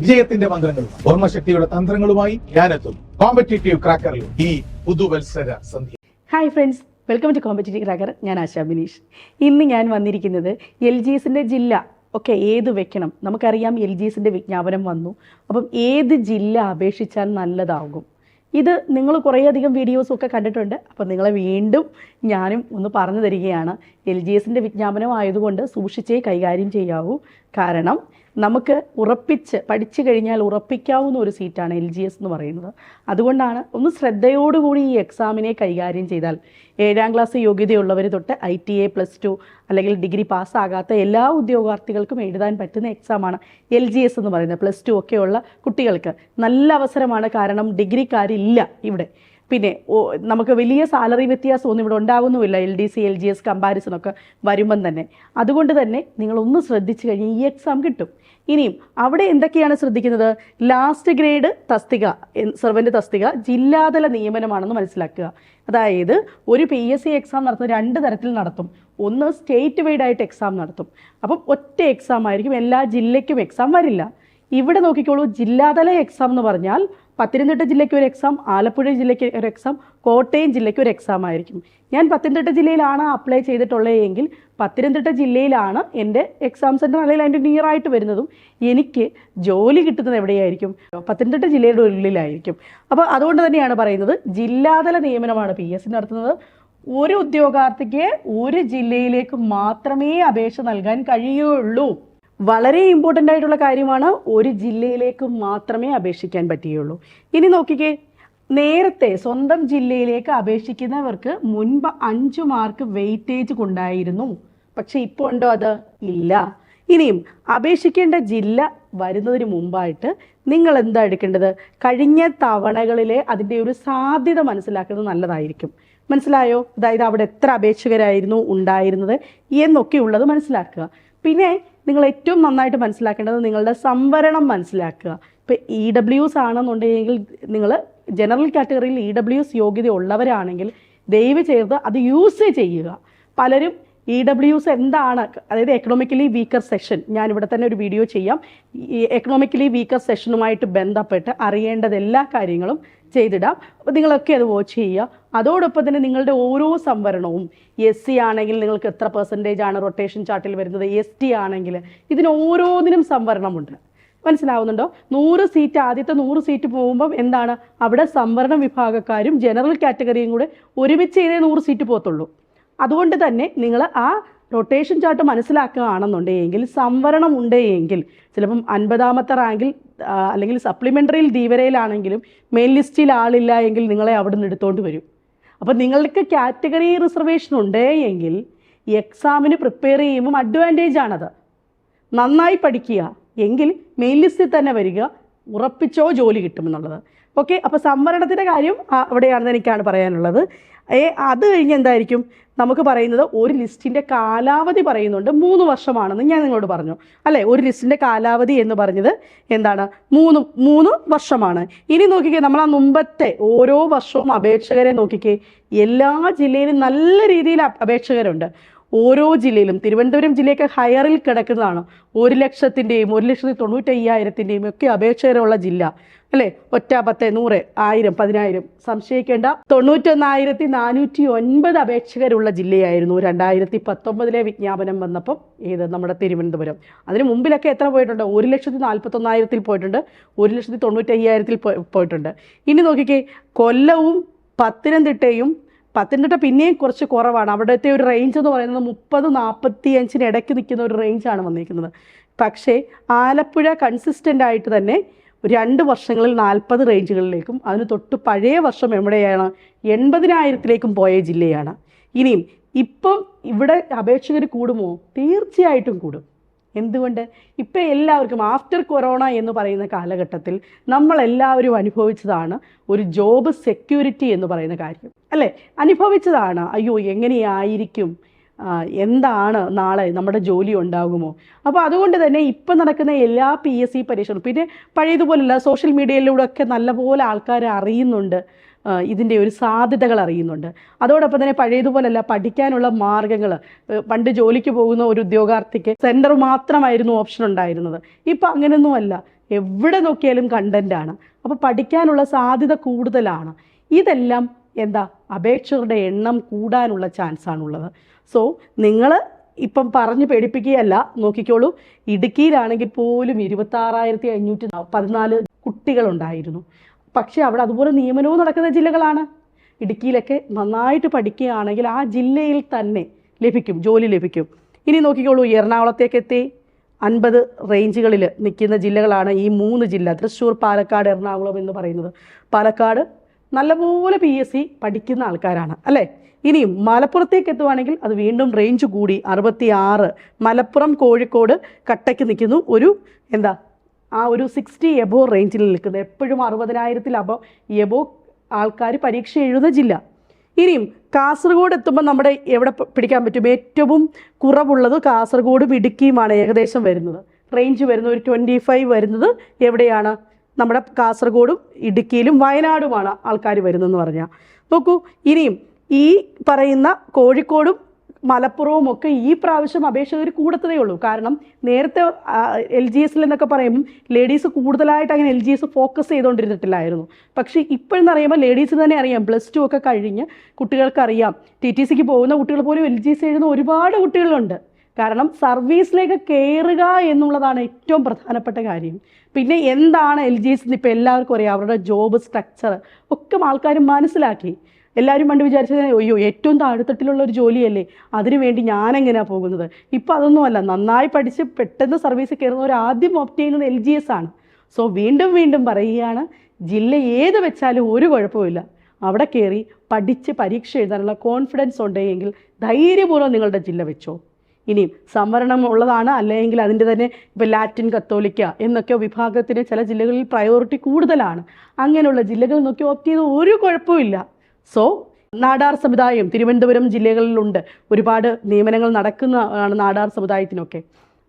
വിജയത്തിന്റെ മന്ത്രങ്ങളും ഓർമ്മശക്തിയുടെ തന്ത്രങ്ങളുമായി ഞാനെത്തും. കോമ്പറ്റേറ്റീവ് ക്രാക്കറിൽ ഈ പുതുവത്സര സന്ധ്യ hi friends welcome to competitive cracker ഞാൻ ആശാ ബിനീഷ്. ഇന്ന് ഞാൻ വന്നിരിക്കുന്നത് എൽ ജി എസിന്റെ ജില്ല ഒക്കെ ഏത് വെക്കണം? നമുക്കറിയാം എൽ ജി എസിന്റെ വിജ്ഞാപനം വന്നു. അപ്പം ഏത് ജില്ല അപേക്ഷിച്ചാൽ നല്ലതാകും? ഇത് നിങ്ങൾ കുറേയധികം വീഡിയോസൊക്കെ കണ്ടിട്ടുണ്ട്. അപ്പം നിങ്ങളെ വീണ്ടും ഞാനും ഒന്ന് പറഞ്ഞു തരികയാണ്. എൽ ജി എസിന്റെ വിജ്ഞാപനം ആയതുകൊണ്ട് സൂക്ഷിച്ചേ കൈകാര്യം ചെയ്യാവൂ. കാരണം നമുക്ക് ഉറപ്പിച്ച് പഠിച്ചു കഴിഞ്ഞാൽ ഉറപ്പിക്കാവുന്ന ഒരു സീറ്റാണ് എൽ ജി എസ് എന്ന് പറയുന്നത്. അതുകൊണ്ടാണ് ഒന്ന് ശ്രദ്ധയോടുകൂടി ഈ എക്സാമിനെ കൈകാര്യം ചെയ്താൽ ഏഴാം ക്ലാസ് യോഗ്യതയുള്ളവർ തൊട്ട് I T A plus two അല്ലെങ്കിൽ ഡിഗ്രി പാസ്സാകാത്ത എല്ലാ ഉദ്യോഗാർത്ഥികൾക്കും എഴുതാൻ പറ്റുന്ന എക്സാമാണ് എൽ ജി എസ് എന്ന് പറയുന്നത്. പ്ലസ് ടു ഒക്കെയുള്ള കുട്ടികൾക്ക് നല്ല അവസരമാണ്. കാരണം ഡിഗ്രിക്കാരില്ല ഇവിടെ. പിന്നെ നമുക്ക് വലിയ സാലറി വ്യത്യാസം ഒന്നും ഇവിടെ ഉണ്ടാവുന്നുമില്ല. L D C L G S comparison ഒക്കെ വരുമ്പം തന്നെ. അതുകൊണ്ട് തന്നെ നിങ്ങളൊന്ന് ശ്രദ്ധിച്ചു കഴിഞ്ഞാൽ ഈ എക്സാം കിട്ടും. ഇനിയും അവിടെ എന്തൊക്കെയാണ് ശ്രദ്ധിക്കുന്നത്? ലാസ്റ്റ് ഗ്രേഡ് തസ്തിക സെർവന്റ് തസ്തിക ജില്ലാതല നിയമനമാണെന്ന് മനസ്സിലാക്കുക. അതായത് ഒരു പി എസ് സി എക്സാം നടത്തുന്ന രണ്ട് തരത്തിൽ നടത്തും. ഒന്ന് സ്റ്റേറ്റ് വൈഡ് ആയിട്ട് എക്സാം നടത്തും. അപ്പം ഒറ്റ എക്സാം ആയിരിക്കും. എല്ലാ ജില്ലയ്ക്കും എക്സാം വരില്ല. ഇവിടെ നോക്കിക്കോളൂ. ജില്ലാതല എക്സാം എന്ന് പറഞ്ഞാൽ പത്തനംതിട്ട ജില്ലയ്ക്ക് ഒരു എക്സാം ആലപ്പുഴ ജില്ലയ്ക്ക് ഒരു എക്സാം കോട്ടയം ജില്ലയ്ക്ക് ഒരു എക്സാം ആയിരിക്കും. ഞാൻ പത്തനംതിട്ട ജില്ലയിലാണ് അപ്ലൈ ചെയ്തിട്ടുള്ളത് എങ്കിൽ പത്തനംതിട്ട ജില്ലയിലാണ് എന്റെ എക്സാം സെന്റർ അല്ലെങ്കിൽ അതിന്റെ നിയർ ആയിട്ട് വരുന്നതും എനിക്ക് ജോലി കിട്ടുന്നത് എവിടെയായിരിക്കും? പത്തനംതിട്ട ജില്ലയുടെ ഉള്ളിലായിരിക്കും. അപ്പോൾ അതുകൊണ്ട് തന്നെയാണ് പറയുന്നത് ജില്ലാതല നിയമനമാണ് പി എസ് നടത്തുന്നത്. ഒരു ഉദ്യോഗാർത്ഥിക്ക് ഒരു ജില്ലയിലേക്ക് മാത്രമേ അപേക്ഷ നൽകാൻ കഴിയുള്ളൂ. വളരെ ഇമ്പോർട്ടന്റ് ആയിട്ടുള്ള കാര്യമാണ് ഒരു ജില്ലയിലേക്ക് മാത്രമേ അപേക്ഷിക്കാൻ പറ്റുകയുള്ളൂ. ഇനി നോക്കിക്കേ നേരത്തെ സ്വന്തം ജില്ലയിലേക്ക് അപേക്ഷിക്കുന്നവർക്ക് മുൻപ് അഞ്ചു മാർക്ക് വെയിറ്റേജ് കൊണ്ടായിരുന്നു. പക്ഷെ ഇപ്പോൾ ഉണ്ടോ അത്? ഇല്ല. ഇനിയും അപേക്ഷിക്കേണ്ട ജില്ല വരുന്നതിന് മുമ്പായിട്ട് നിങ്ങൾ എന്താ എടുക്കേണ്ടത്? കഴിഞ്ഞ തവണകളിലെ അതിന്റെ ഒരു സാധ്യത മനസ്സിലാക്കുന്നത് നല്ലതായിരിക്കും. മനസ്സിലായോ? അതായത് അവിടെ എത്ര അപേക്ഷകരായിരുന്നു ഉണ്ടായിരുന്നത് എന്നൊക്കെയുള്ളത് മനസ്സിലാക്കുക. പിന്നെ നിങ്ങൾ ഏറ്റവും നന്നായിട്ട് മനസ്സിലാക്കേണ്ടത് നിങ്ങളുടെ സംവരണം മനസ്സിലാക്കുക. ഇപ്പം ഇ ഡബ്ല്യൂസ് ആണെന്നുണ്ടെങ്കിൽ നിങ്ങൾ ജനറൽ കാറ്റഗറിയിൽ ഇ ഡബ്ല്യൂസ് യോഗ്യത ഉള്ളവരാണെങ്കിൽ ദയവ് ചെയ്ത് അത് യൂസ് ചെയ്യുക. പലരും ഇ ഡബ്ല്യൂസ് എന്താണ് അതായത് എക്കണോമിക്കലി വീക്കർ സെഷൻ ഞാൻ ഇവിടെ തന്നെ ഒരു വീഡിയോ ചെയ്യാം. ഈ എക്കണോമിക്കലി വീക്കർ സെഷനുമായിട്ട് ബന്ധപ്പെട്ട് അറിയേണ്ടത് എല്ലാ കാര്യങ്ങളും ചെയ്തിടാം. നിങ്ങളൊക്കെ അത് വാച്ച് ചെയ്യുക. അതോടൊപ്പം തന്നെ നിങ്ങളുടെ ഓരോ സംവരണവും എസ് സി ആണെങ്കിൽ നിങ്ങൾക്ക് എത്ര പെർസെന്റേജ് ആണ് റൊട്ടേഷൻ ചാർട്ടിൽ വരുന്നത് എസ് ടി ആണെങ്കിൽ ഇതിന് ഓരോന്നിനും സംവരണമുണ്ട്. മനസ്സിലാവുന്നുണ്ടോ? നൂറ് സീറ്റ് ആദ്യത്തെ നൂറ് സീറ്റ് പോകുമ്പം എന്താണ്? അവിടെ സംവരണ വിഭാഗക്കാരും ജനറൽ കാറ്റഗറിയും കൂടെ ഒരുമിച്ച് ചെയ്തേ നൂറ് സീറ്റ് പോകത്തുള്ളൂ. അതുകൊണ്ട് തന്നെ നിങ്ങൾ ആ റൊട്ടേഷൻ ചാർട്ട് മനസ്സിലാക്കുകയാണെന്നുണ്ടെങ്കിൽ സംവരണം ഉണ്ട് എങ്കിൽ ചിലപ്പം അൻപതാമത്തെ റാങ്കിൽ അല്ലെങ്കിൽ സപ്ലിമെന്ററിയിൽ ധീവരയിലാണെങ്കിലും മെയിൻ ലിസ്റ്റിൽ ആളില്ല എങ്കിൽ നിങ്ങളെ അവിടെ നിന്ന് എടുത്തുകൊണ്ട് വരും. അപ്പോൾ നിങ്ങൾക്ക് കാറ്റഗറി റിസർവേഷൻ ഉണ്ട് എങ്കിൽ എക്സാമിന് പ്രിപ്പയർ ചെയ്യുമ്പം അഡ്വാന്റേജ് ആണത്. നന്നായി പഠിക്കുക എങ്കിൽ മെയിൻ ലിസ്റ്റിൽ തന്നെ വരിക ഉറപ്പിച്ചോ ജോലി കിട്ടുമെന്നുള്ളത്. ഓക്കെ അപ്പോൾ സംവരണത്തിന്റെ കാര്യം അവിടെയാണെന്ന് എനിക്കാണ് പറയാനുള്ളത്. അത് കഴിഞ്ഞ് എന്തായിരിക്കും? നമുക്ക് പറയുന്നത് ഒരു ലിസ്റ്റിന്റെ കാലാവധി പറയുന്നുണ്ട്. മൂന്ന് വർഷമാണെന്ന് ഞാൻ നിങ്ങളോട് പറഞ്ഞു. അല്ലേ? ഒരു ലിസ്റ്റിന്റെ കാലാവധി എന്ന് പറഞ്ഞത് എന്താണ്? മൂന്ന് മൂന്ന് വർഷമാണ്. ഇനി നോക്കിക്കേ നമ്മൾ ആ മുമ്പത്തെ ഓരോ വർഷവും അപേക്ഷകരെ നോക്കിക്കേ. എല്ലാ ജില്ലയിലും നല്ല രീതിയിൽ അപ്- അപേക്ഷകരുണ്ട്. ഓരോ ജില്ലയിലും തിരുവനന്തപുരം ജില്ലയൊക്കെ ഹയറിൽ കിടക്കുന്നതാണ്. ഒരു ലക്ഷത്തിന്റെയും ഒരു ലക്ഷത്തി തൊണ്ണൂറ്റയ്യായിരത്തിന്റെയും ഒക്കെ അപേക്ഷകരുള്ള ജില്ല. അല്ലേ? ഒറ്റ പത്ത് നൂറ് ആയിരം പതിനായിരം. സംശയിക്കേണ്ട. തൊണ്ണൂറ്റൊന്നായിരത്തി നാനൂറ്റി ഒൻപത് അപേക്ഷകരുള്ള ജില്ലയായിരുന്നു. രണ്ടായിരത്തി പത്തൊമ്പതിലെ വിജ്ഞാപനം വന്നപ്പം ഏത്? നമ്മുടെ തിരുവനന്തപുരം. അതിന് മുമ്പിലൊക്കെ എത്ര പോയിട്ടുണ്ട്? ഒരു ലക്ഷത്തി നാൽപ്പത്തൊന്നായിരത്തിൽ പോയിട്ടുണ്ട്. ഒരു ലക്ഷത്തി തൊണ്ണൂറ്റയ്യായിരത്തിൽ പോയി- പോയിട്ടുണ്ട്. ഇനി നോക്കിക്കേ കൊല്ലവും പത്തനംതിട്ടയും പത്തനംതിട്ട പിന്നെയും കുറച്ച് കുറവാണ്. അവിടുത്തെ ഒരു റേഞ്ച് എന്ന് പറയുന്നത് മുപ്പത് നാൽപ്പത്തി അഞ്ചിന് ഇടയ്ക്ക് നിൽക്കുന്ന ഒരു റേഞ്ചാണ് വന്നിരിക്കുന്നത്. പക്ഷേ ആലപ്പുഴ കൺസിസ്റ്റന്റ് ആയിട്ട് തന്നെ രണ്ട് വർഷങ്ങളിൽ നാൽപ്പത് റേഞ്ചുകളിലേക്കും അതിന് തൊട്ട് പഴയ വർഷം എവിടെയാണ്? എൺപതിനായിരത്തിലേക്കും പോയ ജില്ലയാണ്. ഇനിയും ഇപ്പം ഇവിടെ അപേക്ഷകർ കൂടുമോ? തീർച്ചയായിട്ടും കൂടും. എന്തുകൊണ്ട്? ഇപ്പം എല്ലാവർക്കും ആഫ്റ്റർ കൊറോണ എന്ന് പറയുന്ന കാലഘട്ടത്തിൽ നമ്മളെല്ലാവരും അനുഭവിച്ചതാണ് ഒരു ജോബ് സെക്യൂരിറ്റി എന്ന് പറയുന്ന കാര്യം. അല്ലേ? അനുഭവിച്ചതാണ്. അയ്യോ എങ്ങനെയായിരിക്കും? എന്താണ് നാളെ നമ്മുടെ ജോലി ഉണ്ടാകുമോ? അപ്പോൾ അതുകൊണ്ട് തന്നെ ഇപ്പം നടക്കുന്ന എല്ലാ പി എസ് സി പരീക്ഷകളും പിന്നെ പഴയതുപോലല്ല സോഷ്യൽ മീഡിയയിലൂടെ ഒക്കെ നല്ലപോലെ ആൾക്കാർ അറിയുന്നുണ്ട്. ഇതിന്റെ ഒരു സാധ്യതകൾ അറിയുന്നുണ്ട്. അതോടൊപ്പം തന്നെ പഴയതുപോലല്ല പഠിക്കാനുള്ള മാർഗങ്ങൾ. പണ്ട് ജോലിക്ക് പോകുന്ന ഒരു ഉദ്യോഗാർത്ഥിക്ക് സെന്റർ മാത്രമായിരുന്നു ഓപ്ഷൻ ഉണ്ടായിരുന്നത്. ഇപ്പം അങ്ങനെയൊന്നുമല്ല. എവിടെ നോക്കിയാലും കണ്ടന്റാണ് അപ്പോൾ പഠിക്കാനുള്ള സാധ്യത കൂടുതലാണ്. ഇതെല്ലാം എന്താ അപേക്ഷകരുടെ എണ്ണം കൂടാനുള്ള ചാൻസ് ആണുള്ളത്. സോ നിങ്ങൾ ഇപ്പം പറഞ്ഞ് പേടിപ്പിക്കുകയല്ല നോക്കിക്കോളൂ. ഇടുക്കിയിലാണെങ്കിൽ പോലും ഇരുപത്താറായിരത്തി അഞ്ഞൂറ്റി പതിനാല് കുട്ടികളുണ്ടായിരുന്നു. പക്ഷേ അവിടെ അതുപോലെ നിയമനവും നടക്കുന്ന ജില്ലകളാണ്. ഇടുക്കിയിലൊക്കെ നന്നായിട്ട് പഠിക്കുകയാണെങ്കിൽ ആ ജില്ലയിൽ തന്നെ ലഭിക്കും ജോലി ലഭിക്കും. ഇനി നോക്കിക്കോളൂ എറണാകുളത്തേക്ക് എത്തി. അൻപത് റേഞ്ചുകളിൽ നിൽക്കുന്ന ജില്ലകളാണ് ഈ മൂന്ന് ജില്ല. തൃശ്ശൂർ പാലക്കാട് എറണാകുളം എന്ന് പറയുന്നത്. പാലക്കാട് നല്ലപോലെ പി എസ് സി പഠിക്കുന്ന ആൾക്കാരാണ് അല്ലേ? ഇനിയും മലപ്പുറത്തേക്ക് എത്തുവാണെങ്കിൽ അത് വീണ്ടും റേഞ്ച് കൂടി. അറുപത്തി ആറ് മലപ്പുറം കോഴിക്കോട് കട്ടയ്ക്ക് നിൽക്കുന്നു. ഒരു എന്താ ആ ഒരു സിക്സ്റ്റി എബോ റേഞ്ചിൽ നിൽക്കുന്നത് എപ്പോഴും അറുപതിനായിരത്തിൽ അബോ എബോ ആൾക്കാർ പരീക്ഷ എഴുതുന്ന ജില്ല. ഇനിയും കാസർഗോഡ് എത്തുമ്പോൾ നമ്മുടെ എവിടെ പിടിക്കാൻ പറ്റും? ഏറ്റവും കുറവുള്ളത് കാസർഗോഡും ഇടുക്കിയുമാണ് ഏകദേശം വരുന്നത്. റേഞ്ച് വരുന്ന ഒരു ട്വന്റി ഫൈവ് വരുന്നത് എവിടെയാണ്? നമ്മുടെ കാസർഗോഡും ഇടുക്കിയിലും വയനാടുമാണ് ആൾക്കാർ വരുന്നതെന്ന് പറഞ്ഞാൽ നോക്കൂ ഇനിയും ഈ പറയുന്ന കോഴിക്കോടും മലപ്പുറവും ഒക്കെ ഈ പ്രാവശ്യം അപേക്ഷകർ കൂടത്തതേ ഉള്ളൂ. കാരണം നേരത്തെ എൽ ജി എസിൽ എന്നൊക്കെ പറയുമ്പം ലേഡീസ് കൂടുതലായിട്ട് അങ്ങനെ എൽ ജി എസ് ഫോക്കസ് ചെയ്തുകൊണ്ടിരുന്നിട്ടില്ലായിരുന്നു പക്ഷേ ഇപ്പോഴെന്ന് പറയുമ്പോൾ ലേഡീസിന് തന്നെ അറിയാം. പ്ലസ് ടു ഒക്കെ കഴിഞ്ഞ് കുട്ടികൾക്കറിയാം ടി ടി സിക്ക് പോകുന്ന കുട്ടികൾ പോലും എൽ ജി എസ് എഴുതുന്ന ഒരുപാട് കുട്ടികളുണ്ട്. കാരണം സർവീസിലേക്ക് കയറുക എന്നുള്ളതാണ് ഏറ്റവും പ്രധാനപ്പെട്ട കാര്യം. പിന്നെ എന്താണ് എൽ ജി എസ് ഇപ്പോൾ എല്ലാവർക്കും അറിയാം. അവരുടെ ജോബ് സ്ട്രക്ചർ ഒക്കെ ആൾക്കാർ മനസ്സിലാക്കി. എല്ലാവരും പണ്ട് വിചാരിച്ചത് അയ്യോ ഏറ്റവും താഴെത്തട്ടിലുള്ള ഒരു ജോലിയല്ലേ? അതിനു വേണ്ടി ഞാൻ എങ്ങനെയാണ് പോകുന്നത്? ഇപ്പോൾ അതൊന്നുമല്ല. നന്നായി പഠിച്ച് പെട്ടെന്ന് സർവീസ് കയറുന്നവർ ആദ്യം ഓപ്റ്റ് ചെയ്യുന്നത് എൽ ജി എസ് ആണ്. സോ വീണ്ടും വീണ്ടും പറയുകയാണ് ജില്ല ഏത് വെച്ചാലും ഒരു കുഴപ്പമില്ല അവിടെ കയറി പഠിച്ച് പരീക്ഷ എഴുതാനുള്ള കോൺഫിഡൻസ് ഉണ്ടെങ്കിൽ ധൈര്യപൂർവം നിങ്ങളുടെ ജില്ല വെച്ചോ. ഇനിയും സംവരണം ഉള്ളതാണ് അല്ലെങ്കിൽ അതിന്റെ തന്നെ ഇപ്പോൾ ലാറ്റിൻ കത്തോലിക്ക എന്നൊക്കെ വിഭാഗത്തിന് ചില ജില്ലകളിൽ പ്രയോറിറ്റി കൂടുതലാണ്. അങ്ങനെയുള്ള ജില്ലകൾ നോക്കി ഓപ്റ്റ് ചെയ്ത് ഒരു കുഴപ്പമില്ല സോ നാടാർ സമുദായം തിരുവനന്തപുരം ജില്ലകളിലുണ്ട്. ഒരുപാട് നിയമനങ്ങൾ നടക്കുന്നതാണ് നാടാർ സമുദായത്തിനൊക്കെ.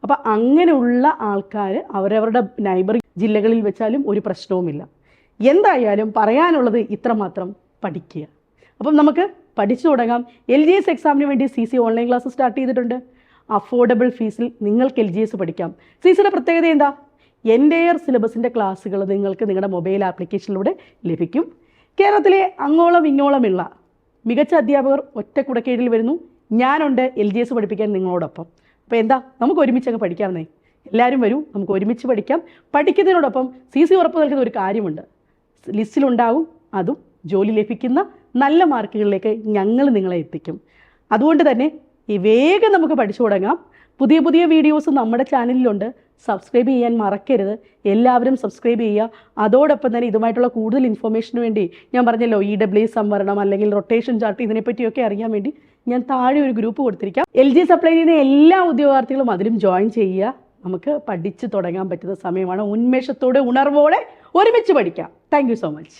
അപ്പം അങ്ങനെയുള്ള ആൾക്കാർ അവരവരുടെ നൈബർ ജില്ലകളിൽ വെച്ചാലും ഒരു പ്രശ്നവുമില്ല. എന്തായാലും പറയാനുള്ളത് ഇത്രമാത്രം പഠിക്കുക. അപ്പം നമുക്ക് പഠിച്ചു തുടങ്ങാം. എൽ ജി എസ് എക്സാമിന് വേണ്ടി C C online class start ചെയ്തിട്ടുണ്ട്. അഫോർഡബിൾ ഫീസിൽ നിങ്ങൾക്ക് എൽ ജി എസ് പഠിക്കാം. സി സിയുടെ പ്രത്യേകത എന്താ? എന്റെയർ സിലബസിന്റെ ക്ലാസ്സുകൾ നിങ്ങൾക്ക് നിങ്ങളുടെ മൊബൈൽ ആപ്ലിക്കേഷനിലൂടെ ലഭിക്കും. കേരളത്തിലെ അങ്ങോളം ഇങ്ങോളമുള്ള മികച്ച അധ്യാപകർ ഒറ്റ കുടക്കീഴിൽ വരുന്നു. ഞാനുണ്ട് എൽ ജി എസ് പഠിപ്പിക്കാൻ നിങ്ങളോടൊപ്പം. അപ്പോൾ എന്താ നമുക്ക് ഒരുമിച്ച് അങ്ങ് പഠിക്കാമെന്നേ. എല്ലാവരും വരൂ നമുക്ക് ഒരുമിച്ച് പഠിക്കാം. പഠിക്കുന്നതിനോടൊപ്പം സി സി ഉറപ്പ് നൽകുന്ന ഒരു കാര്യമുണ്ട്. ലിസ്റ്റിലുണ്ടാവും അതും ജോലി ലഭിക്കുന്ന നല്ല മാർക്കുകളിലേക്ക് ഞങ്ങൾ നിങ്ങളെ എത്തിക്കും. അതുകൊണ്ട് തന്നെ ഈ വേഗം നമുക്ക് പഠിച്ചു തുടങ്ങാം പുതിയ പുതിയ വീഡിയോസ് നമ്മുടെ ചാനലിലുണ്ട്. സബ്സ്ക്രൈബ് ചെയ്യാൻ മറക്കരുത്. എല്ലാവരും സബ്സ്ക്രൈബ് ചെയ്യുക. അതോടൊപ്പം തന്നെ ഇതുമായിട്ടുള്ള കൂടുതൽ ഇൻഫർമേഷന് വേണ്ടി ഞാൻ പറഞ്ഞല്ലോ ഇ ഡബ്ല്യു സംവരണം അല്ലെങ്കിൽ റൊട്ടേഷൻ ചാർട്ട് ഇതിനെപ്പറ്റിയൊക്കെ അറിയാൻ വേണ്ടി ഞാൻ താഴെ ഒരു ഗ്രൂപ്പ് കൊടുത്തിരിക്കാം. എൽ ജി സപ്ലൈ ചെയ്യുന്ന എല്ലാ ഉദ്യോഗാർത്ഥികളും അതിലും ജോയിൻ ചെയ്യുക. നമുക്ക് പഠിച്ചു തുടങ്ങാൻ പറ്റുന്ന സമയമാണ്. ഉന്മേഷത്തോടെ ഉണർവോടെ ഒരുമിച്ച് പഠിക്കാം. Thank so much